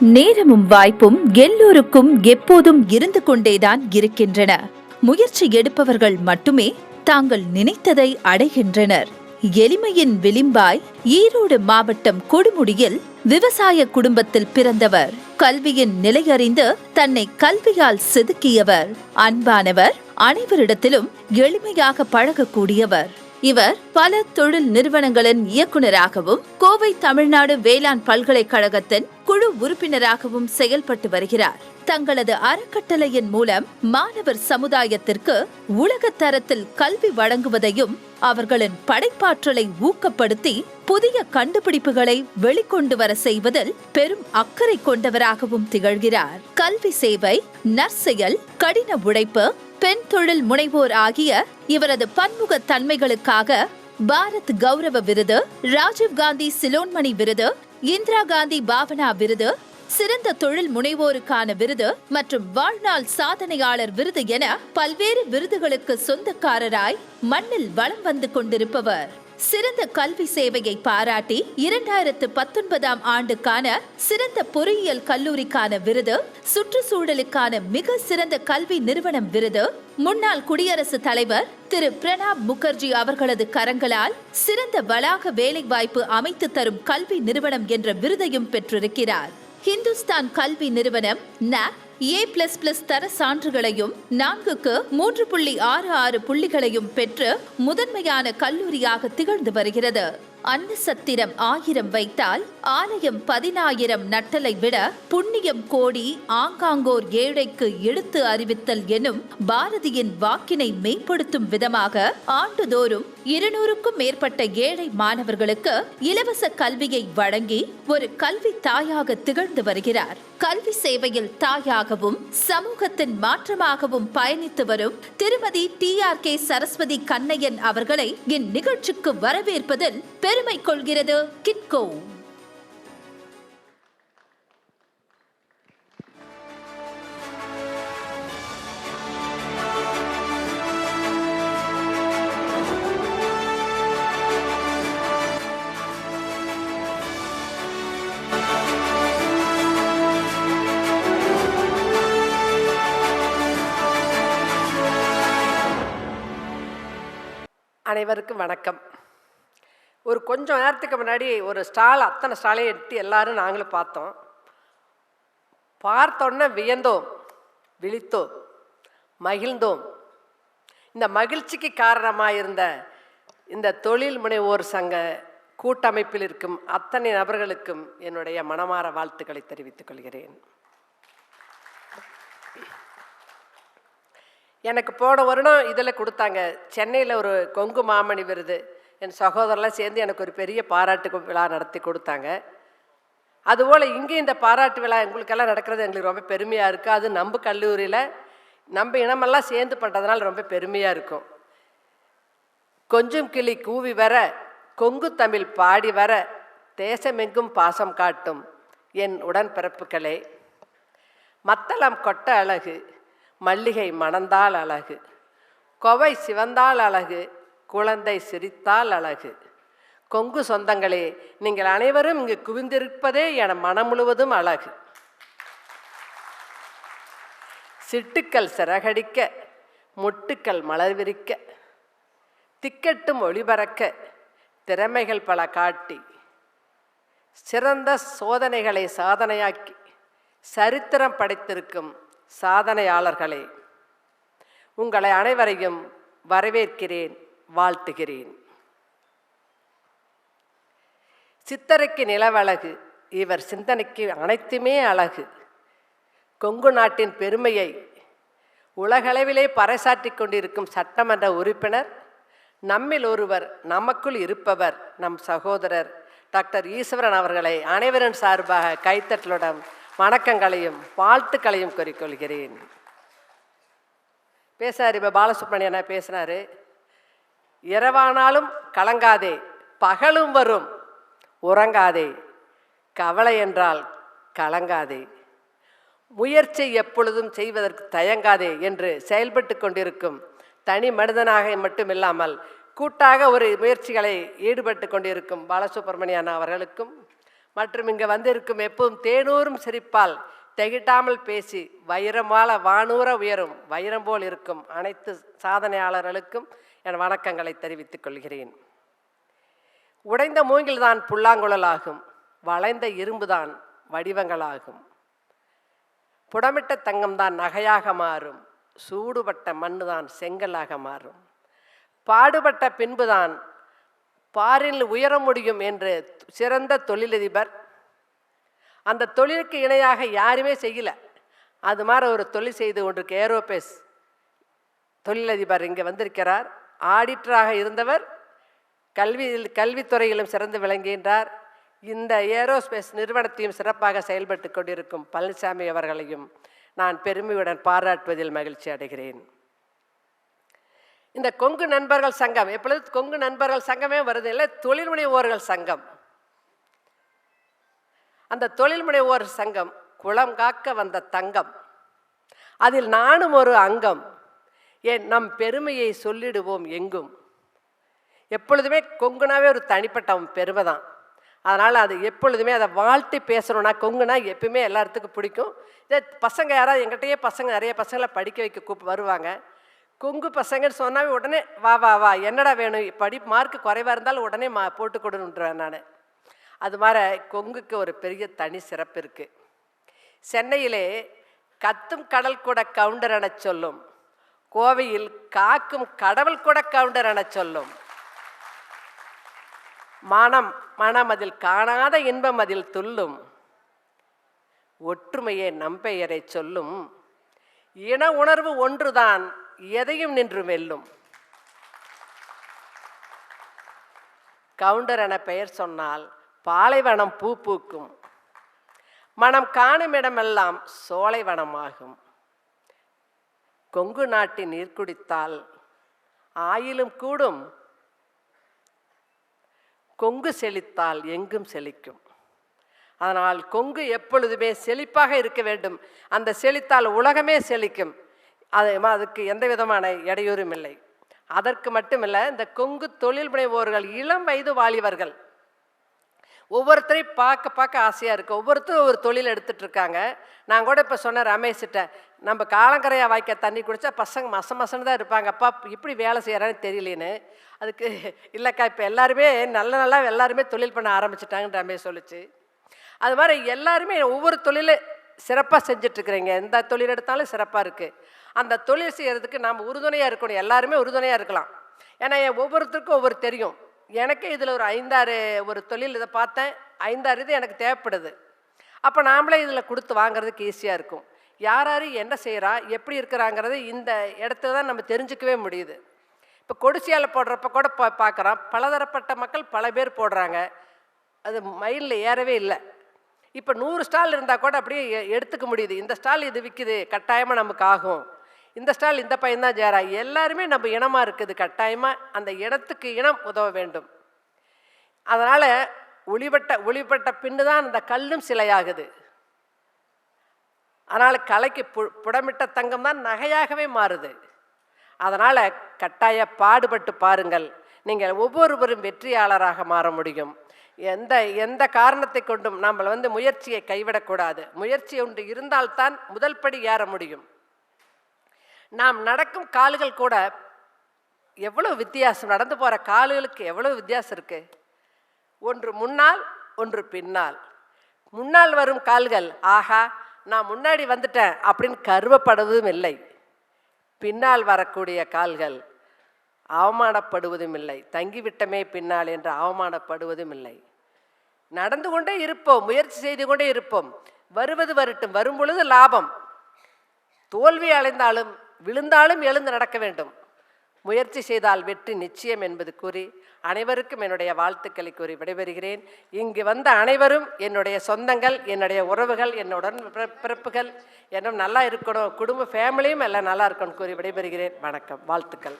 நேரமும் வாய்ப்பும் எல்லோருக்கும் எப்போதும் இருந்து கொண்டேதான் இருக்கின்றன. முயற்சி எடுப்பவர்கள் மட்டுமே தாங்கள் நினைத்ததை அடைகின்றனர். எளிமையின் விளிம்பாய் ஈரோடு மாவட்டம் கொடுமுடியில் விவசாய குடும்பத்தில் பிறந்தவர் கல்வியின் நிலையறிந்து தன்னை கல்வியால் செதுக்கியவர் அன்பானவர் அனைவரிடத்திலும் எளிமையாக பழகக்கூடியவர். இவர் பல தொழில் நிறுவனங்களின் இயக்குநராகவும் கோவை தமிழ்நாடு வேளாண் பல்கலைக்கழகத்தின் குழு உறுப்பினராகவும் செயல்பட்டு வருகிறார். தங்களது அறக்கட்டளையின் மூலம் மாணவர் சமுதாயத்திற்கு உலக தரத்தில் கல்வி வழங்குவதையும் அவர்களின் படைப்பாற்றலை ஊக்கப்படுத்தி புதிய கண்டுபிடிப்புகளை வெளிக்கொண்டு வர செய்வதில் பெரும் அக்கறை கொண்டவராகவும் திகழ்கிறார். கல்வி சேவை நற்செயல் கடின உழைப்பு பெண் தொழில் முனைவோர் ஆகிய இவரது பன்முக தன்மைகளுக்காக பாரத் கௌரவ விருது ராஜீவ் காந்தி சிலோன்மணி விருது இந்திரா காந்தி பாவனா விருது சிறந்த தொழில் முனைவோருக்கான விருது மற்றும் வாழ்நாள் சாதனையாளர் விருது என பல்வேறு விருதுகளுக்கு சொந்தக்காரராய் மண்ணில் வலம் வந்து கொண்டிருப்பவர். சிறந்த கல்வி சேவையை பாராட்டி இரண்டாயிரத்து பத்தொன்பதாம் ஆண்டுக்கான சிறந்த பொறியியல் கல்லூரிக்கான விருது சுற்றுச்சூழலுக்கான மிக சிறந்த கல்வி நிறுவனம் விருது முன்னாள் குடியரசுத் தலைவர் திரு பிரணாப் முகர்ஜி அவர்களது கரங்களால் சிறந்த வளாக வேலைவாய்ப்பு அமைத்து தரும் கல்வி நிறுவனம் என்ற விருதையும் பெற்றிருக்கிறார். ஹிந்துஸ்தான் கல்வி நிறுவனம் NAC ஏ பிளஸ் பிளஸ் தர சான்றுகளையும் நான்குக்கு மூன்று புள்ளி ஆறு ஆறு புள்ளிகளையும் பெற்று முதன்மையான கல்லூரியாக திகழ்ந்து வருகிறது. அன்னசத்திரம் ஆயிரம் வைத்தால் ஆலயம் பதினாயிரம் நட்டலை விட புண்ணியம் கோடி ஆங்காங்கோர் ஏழைக்கு எடுத்து அறிவித்தல் எனும் பாரதியின் வாக்கினை மேம்படுத்தும் விதமாக ஆண்டுதோறும் இருநூறுக்கும் மேற்பட்ட ஏழை மாணவர்களுக்கு இலவச கல்வியை வழங்கி ஒரு கல்வி தாயாக திகழ்ந்து வருகிறார். கல்வி சேவையில் தாயாகவும் சமூகத்தின் மாற்றமாகவும் பயணித்து வரும் திருமதி T R K Saraswathi Kannaiyan அவர்களை இந்நிகழ்ச்சிக்கு வரவேற்பதில் பெருமை கொள்கிறது. கிட்கோ. அனைவருக்கும் வணக்கம். ஒரு கொஞ்சம் நேரத்துக்கு முன்னாடி ஒரு ஸ்டால் அத்தனை ஸ்டாலையும் எடுத்து எல்லாரும் நாங்களும் பார்த்தோம். பார்த்தோன்னே வியந்தோம் விழித்தோம் மகிழ்ந்தோம். இந்த மகிழ்ச்சிக்கு காரணமாக இருந்த இந்த தொழில் முனைவோர் சங்க கூட்டமைப்பில் இருக்கும் அத்தனை நபர்களுக்கும் என்னுடைய மனமாற வாழ்த்துக்களை தெரிவித்துக் கொள்கிறேன். எனக்கு போன வருடம் இதில் கொடுத்தாங்க. சென்னையில் ஒரு கொங்கு மாமணி விருது. என் சகோதரெலாம் சேர்ந்து எனக்கு ஒரு பெரிய பாராட்டு விழா நடத்தி கொடுத்தாங்க. அதுபோல் இங்கே இந்த பாராட்டு விழா எங்களுக்கெல்லாம் நடக்கிறது எங்களுக்கு ரொம்ப பெருமையாக இருக்குது. அது நம்ம கல்லூரியில் நம்ம இனமெல்லாம் சேர்ந்து பண்ணுறதுனால ரொம்ப பெருமையாக இருக்கும். கொஞ்சம் கிளி கூவி வர கொங்கு தமிழ் பாடி வர தேசமெங்கும் பாசம் காட்டும் என் உடன்பிறப்புகளே. மத்தளம் கொட்ட அழகு மல்லிகை மணந்தால் அழகு. கொவை சிவந்தால் அழகு குழந்தை சிரித்தால் அழகு. கொங்கு சொந்தங்களே நீங்கள் அனைவரும் இங்கு குவிந்திருப்பதே என மனம் முழுவதும் அழகு. சிட்டுக்கள் சிறகடிக்க முட்டுக்கள் மலர் விரிக்க திக்கட்டும் ஒளிபறக்க திறமைகள் பல காட்டி. சிறந்த சோதனைகளை சாதனையாக்கி சரித்திரம் படைத்திருக்கும் சாதனையாளர்களே உங்களை அனைவரையும் வரவேற்கிறேன் வாழ்த்துகிறேன். சித்தரைக்கு நிலவழகு இவர் சிந்தனைக்கு அனைத்துமே அழகு. கொங்கு நாட்டின் பெருமையை உலகளவிலே பறைசாற்றி கொண்டிருக்கும் சட்டமன்ற உறுப்பினர் நம்மில் ஒருவர் நமக்குள் இருப்பவர் நம் சகோதரர் டாக்டர் ஈஸ்வரன் அவர்களை அனைவரின் சார்பாக கைத்தட்டலுடன் வணக்கங்களையும் வாழ்த்துக்களையும் கூறிக்கொள்கிறேன். பேசினார் இப்போ பாலசுப்ரமணியனா பேசினார் இரவானாலும் கலங்காதே பகலும் வரும் உறங்காதே கவலை என்றால் கலங்காதே முயற்சி எப்பொழுதும் செய்வதற்கு தயங்காதே என்று செயல்பட்டு கொண்டிருக்கும் தனி மனிதனாக மட்டுமில்லாமல் கூட்டாக ஒரு முயற்சிகளை ஈடுபட்டு கொண்டிருக்கும் பாலசுப்ரமணியன் அவர்களுக்கும் மற்றும் இங்கே வந்திருக்கும் எப்பவும் தேனூரும் சிரிப்பால் திகட்டாமல் பேசி வைரமால வானூர உயரும் வைரம் போல் இருக்கும் அனைத்து சாதனையாளர்களுக்கும் என் வணக்கங்களை தெரிவித்துக் கொள்கிறேன். உடைந்த மூங்கில்தான் புல்லாங்குழலாகும் வளைந்த இரும்புதான் வடிவங்களாகும். புடமிட்ட தங்கம்தான் நகையாக மாறும் சூடுபட்ட மண்ணுதான் செங்கலாக மாறும். பாடுபட்ட பின்புதான் பாரில் உயர முடியும் என்று சிறந்த தொழிலதிபர். அந்த தொழிலுக்கு இணையாக யாருமே செய்யலை. அது மாதிரி ஒரு தொழில் செய்து கொண்டிருக்க ஏரோபேஸ் தொழிலதிபர் இங்கே வந்திருக்கிறார். ஆடிட்டராக இருந்தவர் கல்வியில் கல்வித்துறையிலும் சிறந்து விளங்குகின்றார். இந்த ஏரோஸ்பேஸ் நிறுவனத்தையும் சிறப்பாக செயல்பட்டு கொண்டிருக்கும் பழனிசாமி அவர்களையும் நான் பெருமையுடன் பாராட்டுவதில் மகிழ்ச்சி அடைகிறேன். இந்த கொங்கு நண்பர்கள் சங்கம் எப்பொழுது கொங்கு நண்பர்கள் சங்கமே வருது இல்லை தொழில் முனைவோர்கள் சங்கம். அந்த தொழில் முனைவோர் சங்கம் குளம் காக்க வந்த தங்கம். அதில் நானும் ஒரு அங்கம். ஏன் நம் பெருமையை சொல்லிடுவோம் எங்கும். எப்பொழுதுமே கொங்குனாவே ஒரு தனிப்பட்ட பெருமை தான். அதனால் அது எப்பொழுதுமே அதை வாழ்த்தி பேசணும்னா கொங்குனா எப்பயுமே எல்லாத்துக்கும் பிடிக்கும். இதே பசங்க யாராவது எங்கிட்டயே பசங்க நிறைய பசங்களை படிக்க வைக்க கூப் வருவாங்க. கொங்கு பசங்கன்னு சொன்னாவே உடனே வா வா வா என்னடா வேணும்? படி மார்க் குறைவாக இருந்தாலும் உடனே மா போட்டு கொடுன்னுட்டுருவேன் நான். அது மாதிரி கொங்குக்கு ஒரு பெரிய தனி சிறப்பு இருக்குது சென்னையிலே கத்தும் கடல் கூட கவுண்டர் என சொல்லும். கோவையில் காக்கும் கடவுள் கூட கவுண்டர் என சொல்லும். மனம் மனம் அதில் காணாத இன்பம் அதில் துள்ளும். ஒற்றுமையே நம்பெயரை சொல்லும். இன உணர்வு ஒன்றுதான் எதையும் நின்று வெல்லும். கவுண்டர் என பெயர் சொன்னால் பாலைவனம் பூ பூக்கும். மனம் காணும் இடமெல்லாம் சோலைவனமாகும். கொங்கு நாட்டின் நீர் குடித்தால் ஆயிலும் கூடும். கொங்கு செழித்தால் எங்கும் செழிக்கும். அதனால் கொங்கு எப்பொழுதுமே செழிப்பாக இருக்க வேண்டும். அந்த செழித்தால் உலகமே செழிக்கும். அது அதுக்கு எந்த விதமான இடையூறும் இல்லை. அதற்கு மட்டுமில்லை இந்த கொங்கு தொழில் முனைவோர்கள் இளம் வயது வாலிபர்கள் ஒவ்வொருத்தரையும் பார்க்க பார்க்க ஆசையாக இருக்குது ஒவ்வொருத்தரும் ஒரு தொழில் எடுத்துகிட்டு இருக்காங்க. நான் கூட இப்போ சொன்னேன் ரமேஷ்கிட்ட நம்ம காலங்கரையா வாய்க்க தண்ணி குடித்தா பசங்க மச மசன்னு தான் இருப்பாங்க. அப்பா இப்படி வேலை செய்கிறான்னு தெரியலேன்னு. அதுக்கு இல்லைக்கா இப்போ எல்லாருமே நல்ல நல்லா எல்லாருமே தொழில் பண்ண ஆரம்பிச்சிட்டாங்கன்னு ரமேஷ் சொல்லிச்சு. அது மாதிரி எல்லாருமே ஒவ்வொரு தொழில் சிறப்பாக செஞ்சிட்ருக்குறீங்க எந்த தொழில் எடுத்தாலும் சிறப்பாக இருக்குது அந்த தொழில் செய்கிறதுக்கு நாம் உறுதுணையாக இருக்கணும். எல்லாருமே உறுதுணையாக இருக்கலாம். ஏன்னா ஒவ்வொருத்தருக்கும் ஒவ்வொரு தெரியும். எனக்கே இதில் ஒரு ஐந்தாறு ஒரு தொழில் இதை பார்த்தேன். ஐந்தாறு இது எனக்கு தேவைப்படுது. அப்போ நாமளே இதில் கொடுத்து வாங்குறதுக்கு ஈஸியாக இருக்கும். யார் யார் என்ன செய்கிறா எப்படி இருக்கிறாங்கிறது இந்த இடத்துல தான் நம்ம தெரிஞ்சுக்கவே முடியுது. இப்போ கொடிசியால் போடுறப்ப கூட பா பார்க்குறோம் பலதரப்பட்ட மக்கள் பல பேர் போடுறாங்க. அது மைண்டில் ஏறவே இல்லை. இப்போ நூறு ஸ்டால் இருந்தால் கூட அப்படியே எ- எடுத்துக்க முடியுது. இந்த ஸ்டால் இது விற்கிது கட்டாயமாக நமக்கு ஆகும். இந்த ஸ்டால் இந்த பையன்தான் ஜேரா எல்லாருமே நம்ம இனமாக இருக்குது. கட்டாயமாக அந்த இடத்துக்கு இனம் உதவ வேண்டும். அதனால் ஒளிபட்ட ஒளிபட்ட பின்னு தான் அந்த கல்லும் சிலையாகுது. அதனால் கலைக்கு பு புடமிட்ட தங்கம் தான் நகையாகவே மாறுது. அதனால் கட்டாய பாடுபட்டு பாருங்கள். நீங்கள் ஒவ்வொருவரும் வெற்றியாளராக மாற முடியும். எந்த எந்த காரணத்தை கொண்டும் நம்மளை வந்து முயற்சியை கைவிடக்கூடாது. முயற்சி ஒன்று இருந்தால்தான் முதல் படி ஏற முடியும். நாம் நடக்கும் கால்கள் கூட எவ்வளோ வித்தியாசம் நடந்து போகிற கால்களுக்கு எவ்வளோ வித்தியாசம் இருக்குது ஒன்று முன்னால் ஒன்று பின்னால். முன்னால் வரும் கால்கள் ஆஹா நான் முன்னாடி வந்துட்டேன் அப்படின்னு கருவப்படுவதும் இல்லை. பின்னால் வரக்கூடிய கால்கள் அவமானப்படுவதும் இல்லை. தங்கிவிட்டமே பின்னால் என்று அவமானப்படுவதும் இல்லை. நடந்து கொண்டே இருப்போம் முயற்சி செய்து கொண்டே இருப்போம். வருவது வரட்டும் வரும் பொழுது லாபம். தோல்வி அடைந்தாலும் விழுந்தாலும் எழுந்து நடக்க வேண்டும். முயற்சி செய்தால் வெற்றி நிச்சயம் என்பது கூறி அனைவருக்கும் என்னுடைய வாழ்த்துக்களை கூறி விடைபெறுகிறேன். இங்கு வந்த அனைவரும் என்னுடைய சொந்தங்கள் என்னுடைய உறவுகள் என்னுடன் பிறப்புகள் என்னும் நல்லா இருக்கணும் குடும்ப ஃபேமிலியும் எல்லாம் நல்லா இருக்கணும் கூறி விடைபெறுகிறேன். வணக்கம் வாழ்த்துக்கள்.